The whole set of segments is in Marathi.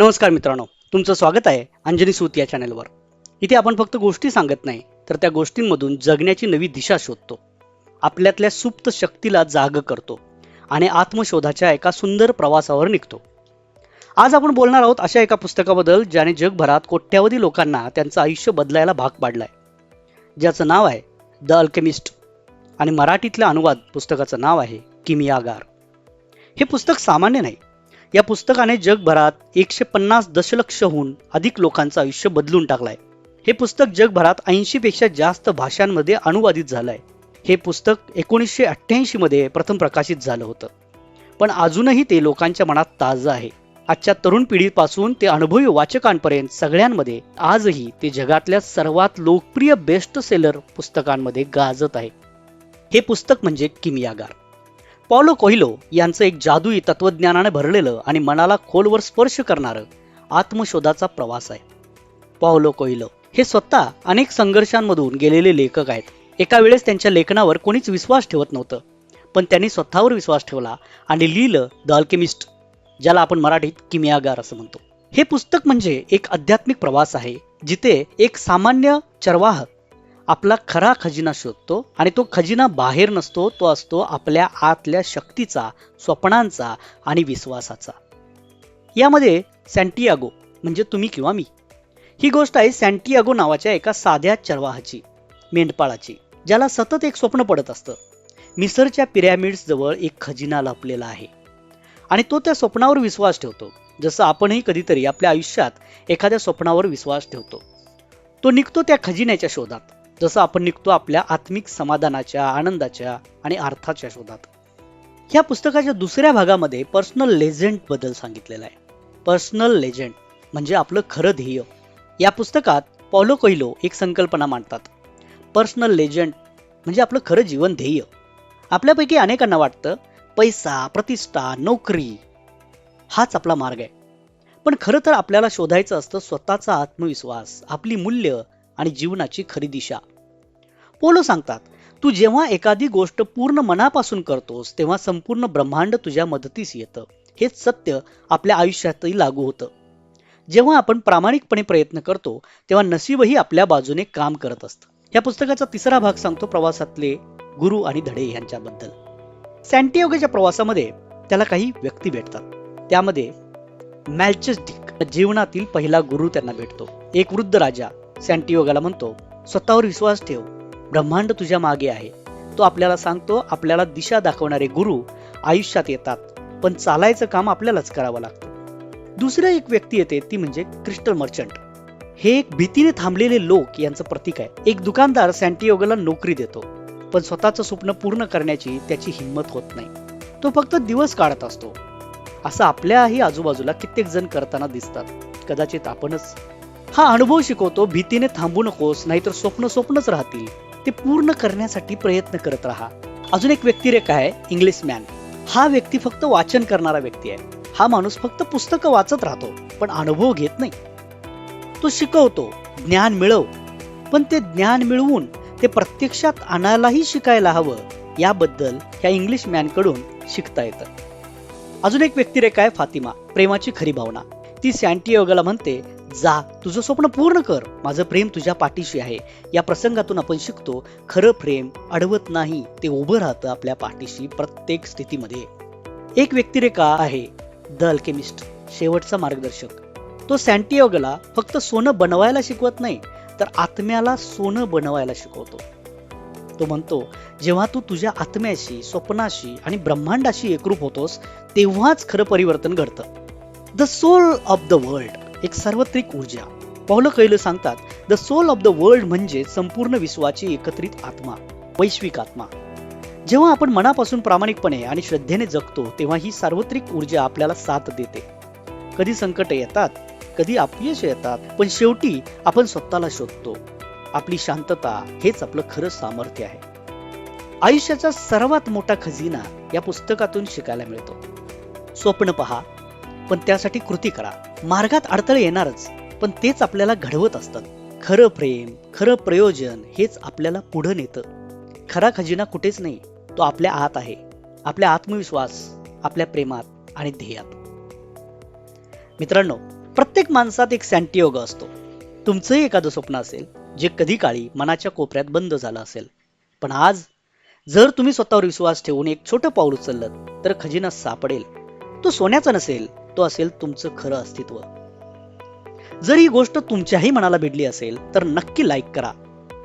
नमस्कार मित्रांनो तुमचं स्वागत आहे अंजनी सूत या चॅनलवर. इथे आपण फक्त गोष्टी सांगत नाही तर त्या गोष्टींमधून जगण्याची नवी दिशा शोधतो. आपल्यातल्या सुप्त शक्तीला जाग करतो आणि आत्मशोधाच्या एका सुंदर प्रवासावर निघतो. आज आपण बोलणार आहोत अशा एका पुस्तकाबद्दल ज्याने जगभरात कोट्यावधी लोकांना त्यांचं आयुष्य बदलायला भाग पाडलाय. ज्याचं नाव आहे द अल्केमिस्ट आणि मराठीतल्या अनुवाद पुस्तकाचं नाव आहे किमियागार. हे पुस्तक सामान्य नाही या पुस्तकाने जगभरात एकशे पन्नास दशलक्षहून अधिक लोकांचं आयुष्य बदलून टाकलंय. हे पुस्तक जगभरात ऐंशी पेक्षा जास्त भाषांमध्ये अनुवादित झालंय. हे पुस्तक एकोणीसशे अठ्ठ्याऐंशी मध्ये प्रथम प्रकाशित झालं होतं. पण अजूनही ते लोकांच्या मनात ताजं आहे. आजच्या तरुण पिढीपासून ते अनुभवी वाचकांपर्यंत सगळ्यांमध्ये आजही ते जगातल्या सर्वात लोकप्रिय बेस्ट सेलर पुस्तकांमध्ये गाजत आहे. हे पुस्तक म्हणजे किमियागार. पॉलो कोहिलो यांचं एक जादुई तत्वज्ञानाने भरलेलं आणि मनाला खोलवर स्पर्श करणारं आत्मशोधाचा प्रवास आहे. पॉलो कोहिलो हे स्वतः अनेक संघर्षांमधून गेलेले लेखक आहेत. एका वेळेस त्यांच्या लेखनावर कोणीच विश्वास ठेवत नव्हतं. पण त्यांनी स्वतःवर विश्वास ठेवला आणि लिहिलं द अल्केमिस्ट ज्याला आपण मराठीत किमियागार असं म्हणतो. हे पुस्तक म्हणजे एक आध्यात्मिक प्रवास आहे जिथे एक सामान्य चरवाह आपला खरा खजिना शोधतो आणि तो खजिना बाहेर नसतो तो असतो आपल्या आतल्या शक्तीचा स्वप्नांचा आणि विश्वासाचा. यामध्ये सँटियागो म्हणजे तुम्ही किंवा मी. ही गोष्ट आहे सँटियागो नावाच्या एका साध्या चरवाहाची मेंढपाळाची ज्याला सतत एक स्वप्न पडत असतं. मिसरच्या पिरॅमिड्सजवळ एक खजिना लपलेला आहे. आणि तो त्या स्वप्नावर विश्वास ठेवतो जसं आपणही कधीतरी आपल्या आयुष्यात एखाद्या स्वप्नावर विश्वास ठेवतो. तो निघतो त्या खजिन्याच्या शोधात. जसं आपण निघतो आपल्या आत्मिक समाधानाच्या आनंदाच्या आणि अर्थाच्या शोधात. ह्या पुस्तकाच्या दुसऱ्या भागामध्ये पर्सनल लेजंडबद्दल सांगितलेलं आहे. पर्सनल लेजंड म्हणजे आपलं खरं ध्येय. या पुस्तकात पॉलो कोहिलो एक संकल्पना मांडतात. पर्सनल लेजंड म्हणजे आपलं खरं जीवन ध्येय. आपल्यापैकी अनेकांना वाटतं पैसा प्रतिष्ठा नोकरी हाच आपला मार्ग आहे. पण खरं तर आपल्याला शोधायचं असतं स्वतःचा आत्मविश्वास आपली मूल्य आणि जीवनाची खरी दिशा. पोलो सांगतात तू जेव्हा एखादी गोष्ट पूर्ण मनापासून करतोस तेव्हा संपूर्ण ब्रह्मांड तुझ्या मदतीस येतं. हेच सत्य आपल्या आयुष्यातही लागू होतं. जेव्हा आपण प्रामाणिकपणे प्रयत्न करतो तेव्हा नशीबही आपल्या बाजूने काम करत असतं. या पुस्तकाचा तिसरा भाग सांगतो प्रवासातले गुरु आणि धडे यांच्याबद्दल. सँटियोगेच्या प्रवासामध्ये त्याला काही व्यक्ती भेटतात. त्यामध्ये मॅल्चस्टिक जीवनातील पहिला गुरु त्यांना भेटतो. एक वृद्ध राजा सँटियोगाला म्हणतो स्वतःवर विश्वास ठेव. ब्रह्मांड तुझ्या मागे आहे. तो आपल्याला सांगतो आपल्याला दिशा दाखवणारे गुरु आयुष्यात येतात. पण चालायचं काम आपल्यालाच करावं लागतं. दुसरी एक व्यक्ती येते ती म्हणजे क्रिस्टल मर्चंट. हे एक भीतीने थांबलेले लोक यांचं प्रतीक आहे. एक दुकानदार सँटियोगाला नोकरी देतो पण स्वतःचं स्वप्न पूर्ण करण्याची त्याची हिंमत होत नाही. तो फक्त दिवस काढत असतो. असं आपल्याही आजूबाजूला कित्येक जण करताना दिसतात. कदाचित आपणच हा अनुभव शिकवतो भीतीने थांबू नकोस नाहीतर स्वप्न स्वप्नच राहतील. ते पूर्ण करण्यासाठी प्रयत्न करत राहा. अजून एक व्यक्तिरेखा आहे इंग्लिश मॅन हा व्यक्ती फक्त वाचन करणारा व्यक्ती आहे. हा माणूस फक्त पुस्तकं वाचत राहतो पण अनुभव घेत नाही. तो शिकवतो ज्ञान मिळव. पण ते ज्ञान मिळवून ते प्रत्यक्षात आणायलाही शिकायला हवं. याबद्दल ह्या इंग्लिश मॅनकडून शिकता येतं. अजून एक व्यक्तिरेखा आहे फातिमा प्रेमाची खरी भावना. ती सँटियोगाला म्हणते जा तुझं स्वप्न पूर्ण कर. माझं प्रेम तुझ्या पाठीशी आहे. या प्रसंगातून आपण शिकतो खरं प्रेम अडवत नाही ते उभं राहतं आपल्या पाठीशी प्रत्येक स्थितीमध्ये. एक व्यक्तिरेखा आहे द अल्केमिस्ट शेवटचा मार्गदर्शक. तो सँटियोगला फक्त सोनं बनवायला शिकवत नाही तर आत्म्याला सोनं बनवायला शिकवतो. तो म्हणतो जेव्हा तू तुझ्या आत्म्याशी स्वप्नाशी आणि ब्रह्मांडाशी एकरूप होतोस तेव्हाच खरं परिवर्तन घडतं. The soul of the world. एक सार्वत्रिक ऊर्जा. पौल कैल सांगतात the soul of the world म्हणजे संपूर्ण विश्वाची एकत्रित आत्मा वैश्विक आत्मा. जेव्हा आपण मनापासून प्रामाणिकपणे आणि श्रद्धेने जगतो तेव्हा ही सार्वत्रिक ऊर्जा आपल्याला साथ देते. कधी संकट येतात कधी अपयश येतात पण शेवटी आपण स्वतःला शोधतो. आपली शांतता हेच आपलं खरं सामर्थ्य आहे. आयुष्याचा सर्वात मोठा खजिना या पुस्तकातून शिकायला मिळतो. स्वप्न पहा पण त्यासाठी कृती करा. मार्गात अडथळे येणारच पण तेच आपल्याला घडवत असतात. खरं प्रेम खरं प्रयोजन हेच आपल्याला पुढं नेतं. खरा खजिना कुठेच नाही तो आपल्या आत आहे. आपल्या आत्मविश्वास आपल्या प्रेमात आणि ध्येयात. मित्रांनो प्रत्येक माणसात एक सँटियोग असतो. तुमचंही एखादं स्वप्न असेल जे कधी काळी मनाच्या कोपऱ्यात बंद झालं असेल. पण आज जर तुम्ही स्वतःवर विश्वास ठेवून एक छोटं पाऊल उचललं तर खजिना सापडेल. तो सोन्याचा नसेल तो असेल तुमचं खरं अस्तित्व. जर ही गोष्ट तुमच्याही मनाला भिडली असेल तर नक्की लाईक करा.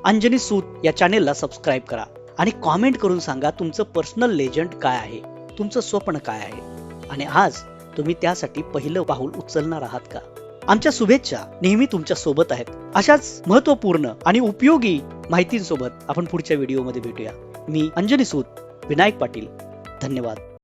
अंजनी सूत या चॅनेलला सबस्क्राईब करा आणि कॉमेंट करून सांगा तुमचं पर्सनल लेजंड काय आहे तुमचं स्वप्न काय आहे. आणि आज तुम्ही त्यासाठी पहिलं पाऊल उचलणार आहात का? आमच्या शुभेच्छा नेहमी तुमच्यासोबत आहेत. अशाच महत्त्वपूर्ण आणि उपयोगी माहितींसोबत आपण पुढच्या व्हिडिओमध्ये भेटूया. मी अंजनी सूत विनायक पाटील. धन्यवाद.